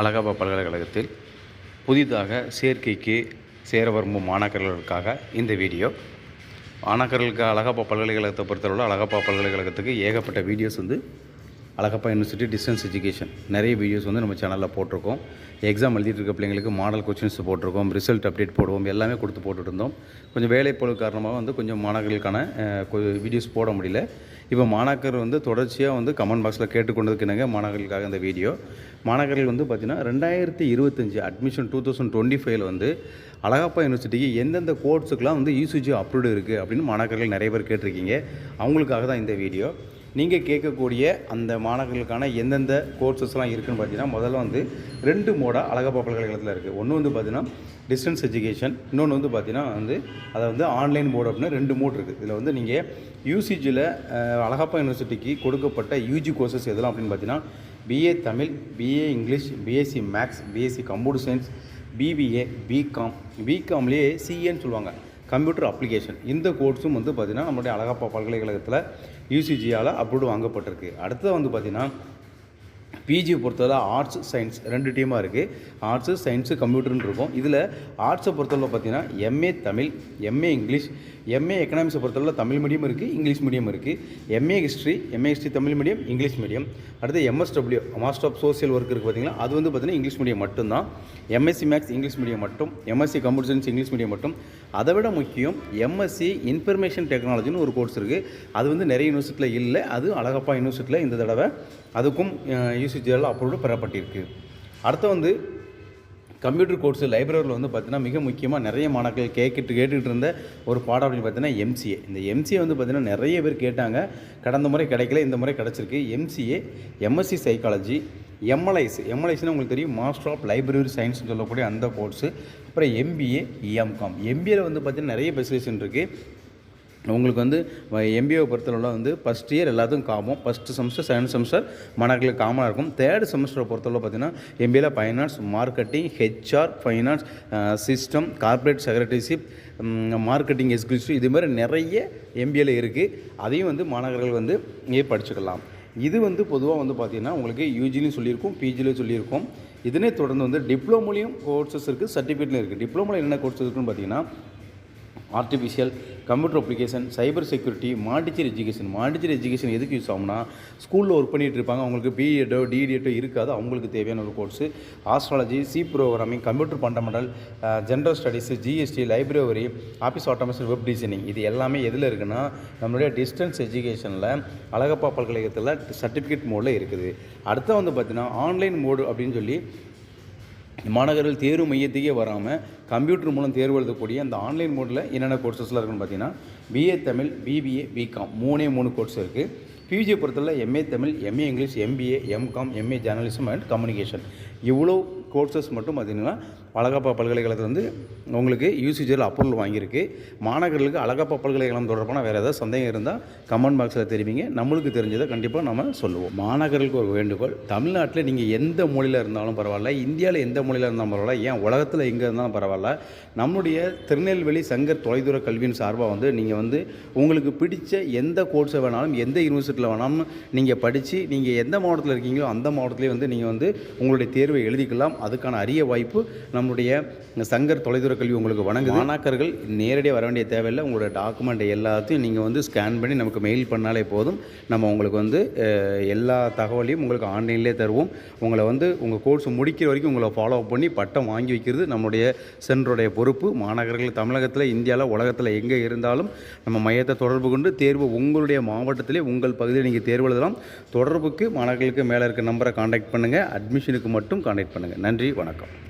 அலகாபாத் பல்கலைக்கழகத்தில் புதிதாக சேர்க்கைக்கு சேர விரும்பும் மாணாக்கர்களுக்காக இந்த வீடியோ. மாணாக்கர்களுக்கு அழகப்பா பல்கலைக்கழகத்தை பொறுத்தளவில் அழகப்பா பல்கலைக்கழகத்துக்கு ஏகப்பட்ட வீடியோஸ் வந்து அழகப்பா யூனிவர்சிட்டி டிஸ்டன்ஸ் எஜுகேஷன் நிறைய வீடியோஸ் வந்து நம்ம சேனலில் போட்டிருக்கோம். எக்ஸாம் எழுதிட்டு இருக்க பிள்ளைங்களுக்கு மாடல் கொஸ்டின்ஸ் போட்டிருக்கோம் ரிசல்ட் அப்டேட் போடுவோம் எல்லாமே கொடுத்து போட்டுட்டு இருந்தோம். கொஞ்சம் வேலைப்பொழு காரணமாக வந்து கொஞ்சம் மாணவர்களுக்கான வீடியோஸ் போட முடியல. இப்போ மாணாக்கர் வந்து தொடர்ச்சியாக வந்து கமெண்ட் பாக்ஸில் கேட்டுக்கொண்டதுக்குனாங்க மாணவர்களுக்காக இந்த வீடியோ. மாணாக்கர்கள் வந்து பார்த்திங்கன்னா ரெண்டாயிரத்தி இருபத்தஞ்சி அட்மிஷன் டூ தௌசண்ட் டுவெண்ட்டி ஃபைவ்ல வந்து அழகப்பா யூனிவர்சிட்டிக்கு எந்தெந்த கோர்ஸுக்கெலாம் வந்து யூசிஜி அப்ரூவ்டு இருக்குது அப்படின்னு மாணாக்கர்கள் நிறைய பேர் கேட்டிருக்கீங்க. அவங்களுக்காக தான் இந்த வீடியோ. நீங்கள் கேட்கக்கூடிய அந்த மாணவர்களுக்கான எந்தெந்த கோர்சஸ்லாம் இருக்குதுன்னு பார்த்தீங்கன்னா முதல்ல வந்து ரெண்டு மோடாக அழகப்பா பல்கலைக்கழகத்தில் இருக்குது ஒன்று வந்து பார்த்தீங்கன்னா டிஸ்டன்ஸ் எஜுகேஷன் இன்னொன்று வந்து பார்த்தீங்கன்னா வந்து அதை வந்து ஆன்லைன் மோட் அப்படின்னு ரெண்டு மோட் இருக்குது இதில் வந்து நீங்கள் யூசிஜியில் அழகப்பா யூனிவர்சிட்டிக்கு கொடுக்கப்பட்ட யூஜி கோர்சஸ் எதெல்லாம் அப்படின்னு பார்த்தீங்கன்னா BA Tamil BA English BSc maths BSc computer science BBA BCom பிகாம்லேயே சிஏன்னு சொல்லுவாங்க. Computer application. இந்த கோர்ஸும் வந்து பார்த்திங்கன்னா நம்மளுடைய அழகப்பா பல்கலைக்கழகத்தில் யூசிஜியால் அப்ரூவ்டு வாங்கப்பட்டிருக்கு. அடுத்தது வந்து பார்த்திங்கன்னா பிஜி பொறுத்தவரை ஆர்ட்ஸ் சயின்ஸ் ரெண்டு டீமாக இருக்குது ஆர்ட்ஸு சயின்ஸு கம்ப்யூட்டர்னு இருக்கும். இதில் ஆர்ட்ஸை பொறுத்தவரை பார்த்தீங்கன்னா MA Tamil MA English MA எக்கனாமிக்ஸை பொறுத்தவரை தமிழ் மீடியம் இருக்குது இங்கிலீஷ் மீடியம் இருக்குது MA history MA history Tamil medium English medium அடுத்து MSW master of social work இருக்குது பார்த்தீங்களா? அது வந்து பார்த்தீங்கன்னா இங்கிலீஷ் மீடியம் மட்டும்தான். எம்எஸ்சி மேக்ஸ் இங்கிலீஷ் மீடியம் மட்டும். MSc computer science English medium மட்டும். அதை விட முக்கியம் எம்எஸ்சி இன்ஃபர்மேஷன் டெக்னாலஜின்னு ஒரு கோர்ஸ் இருக்குது அது வந்து நிறைய யூனிவர்சிட்டியில் இல்லை அது அழகப்பா யூனிவர்சிட்டியில் இந்த தடவை. அதுக்கும் ப்ரொசீஜரில் அப்ரூவ்டு பெறப்பட்டிருக்கு. அடுத்து வந்து கம்ப்யூட்டர் கோர்ஸ் லைப்ரரியில் வந்து பார்த்தீங்கன்னா மிக முக்கியமாக நிறைய மாணவர்கள் கேட்டுட்டு கேட்டுக்கிட்டு இருந்த ஒரு பாடம் அப்படின்னு பார்த்தீங்கன்னா எம்சிஏ இந்த எம்சிஏ வந்து பார்த்தீங்கன்னா நிறைய பேர் கேட்டாங்க. கடந்த முறை கிடைக்கல இந்த முறை கிடச்சிருக்கு. எம்சிஏ எம்எஸ்சி சைக்காலஜி எம்எல்ஐஸ் எம்எல்ஐஸ்னு உங்களுக்கு தெரியும் மாஸ்டர் ஆஃப் லைப்ரரி சயின்ஸ்னு சொல்லக்கூடிய அந்த கோர்ஸு அப்புறம் எம்பிஏ எம்காம் எம்பிஏல வந்து பார்த்தீங்கன்னா நிறைய ஸ்பெசிலேஷன் இருக்குது உங்களுக்கு வந்து எம்பிஏ பொறுத்தளவில் வந்து ஃபஸ்ட் இயர் எல்லாத்துக்கும் காமம். ஃபஸ்ட்டு செமஸ்டர் செகண்ட் செமஸ்டர் மாணவர்களுக்கு காமனாக இருக்கும். தேர்ட் செமஸ்டரை பொறுத்தளவு பார்த்தீங்கன்னா எம்பிஏல finance marketing HR finance system corporate secretaryship marketing executive இது மாதிரி நிறைய எம்பிஏல இருக்குது அதையும் வந்து மாணவர்கள் வந்து இங்கே படிச்சுக்கலாம். இது வந்து பொதுவாக வந்து பார்த்திங்கன்னா உங்களுக்கு யூஜிலையும் சொல்லியிருக்கோம் பிஜிலையும் சொல்லியிருக்கோம். இதனே தொடர்ந்து வந்து டிப்ளமோலையும் கோர்சஸ் இருக்குது சர்டிஃபிகேட்லையும் இருக்குது டிப்ளமோவில் என்னென்ன கோர்சஸ் இருக்குன்னு பார்த்தீங்கன்னா artificial computer application cyber security மாடிச்சர் education மாடிச்சர் எஜுகேஷன் எதுக்கு யூஸ் ஆகும்னா ஸ்கூலில் ஒர்க் பண்ணிகிட்டு இருப்பாங்க. அவங்களுக்கு பிஎட்டோ டிடிஎட்டோ இருக்காது. அவங்களுக்கு தேவையான ஒரு course astrology C programming computer fundamental general studies GST library office automation web designing இது எல்லாமே எதில் இருக்குன்னா நம்மளுடைய டிஸ்டன்ஸ் எஜுகேஷனில் அழகப்பா பல்கலைக்கழகத்தில் சர்டிஃபிகேட் மோடில் இருக்குது. அடுத்து வந்து பார்த்திங்கன்னா ஆன்லைன் மோடு அப்படின்னு சொல்லி மாணவர்கள் தேர்வு மையத்துக்கே வராமல் கம்ப்யூட்டர் மூலம் தேர்வு எழுதக்கூடிய அந்த ஆன்லைன் மோடில் என்னென்ன கோர்சஸ்லாம் இருக்குன்னு பார்த்தீங்கன்னா பிஏ தமிழ் பிபிஏ பிகாம் மூணே மூணு கோர்ஸ் இருக்குது பிஜி பொறுத்தவரை MA Tamil MA English MBA MCom MA journalism and communication இவ்வளோ கோர்சஸ் மட்டும் பார்த்திங்கன்னா அழகப்பா பல்கலைக்கழகத்தில் வந்து உங்களுக்கு யூசிஜியில் அப்ரூவல் வாங்கியிருக்கு. மாணவர்களுக்கு அழகப்பா பல்கலைக்கழகம் தொடர்பான வேறு ஏதாவது சந்தேகம் இருந்தால் கமெண்ட் பாக்ஸில் தெரிவிங்க. நம்மளுக்கு தெரிஞ்சதை கண்டிப்பாக நம்ம சொல்லுவோம். மாணவர்களுக்கு ஒரு வேண்டுகோள். தமிழ்நாட்டில் நீங்கள் எந்த மொழியில் இருந்தாலும் பரவாயில்ல. இந்தியாவில் எந்த மொழியில் இருந்தாலும் பரவாயில்ல. ஏன் உலகத்தில் எங்கே இருந்தாலும் பரவாயில்ல. நம்முடைய திருநெல்வேலி சங்கர் தொலைதூர கல்வியின் சார்பாக வந்து நீங்கள் வந்து உங்களுக்கு பிடிச்ச எந்த கோர்ஸை வேணாலும் எந்த யூனிவர்சிட்டியில் வேணாலும் நீங்கள் படித்து நீங்கள் எந்த மாவட்டத்தில் இருக்கீங்களோ அந்த மாவட்டத்திலே வந்து நீங்கள் வந்து உங்களுடைய தேர்வை எழுதிக்கலாம். அதுக்கான அரிய வாய்ப்பு நம்முடைய சங்கர் தொலைதூர கல்வி உங்களுக்கு வணங்குது. மாணாக்கர்கள் நேரடியாக வர வேண்டிய தேவையில்லை. உங்களோட டாக்குமெண்ட் எல்லாத்தையும் நீங்கள் வந்து ஸ்கேன் பண்ணி நமக்கு மெயில் பண்ணாலே போதும். நம்ம உங்களுக்கு வந்து எல்லா தகவலையும் உங்களுக்கு ஆன்லைன்லேயே தருவோம். உங்களை வந்து உங்கள் கோர்ஸ் முடிக்கிற வரைக்கும் உங்களை ஃபாலோ பண்ணி பட்டம் வாங்கி வைக்கிறது நம்முடைய சென்றுடைய பொறுப்பு. மாணவர்கள் தமிழகத்தில் இந்தியாவில் உலகத்தில் எங்கே இருந்தாலும் நம்ம மையத்தை தொடர்பு கொண்டு தேர்வு உங்களுடைய மாவட்டத்திலே உங்கள் பகுதியில் நீங்கள் தேர்வு எழுதலாம். தொடர்புக்கு மாணவர்களுக்கு மேலே இருக்க நம்பரை காண்டாக்ட் பண்ணுங்கள் அட்மிஷனுக்கு மட்டும் காண்டாக்ட் பண்ணுங்கள் நன்றி வணக்கம்.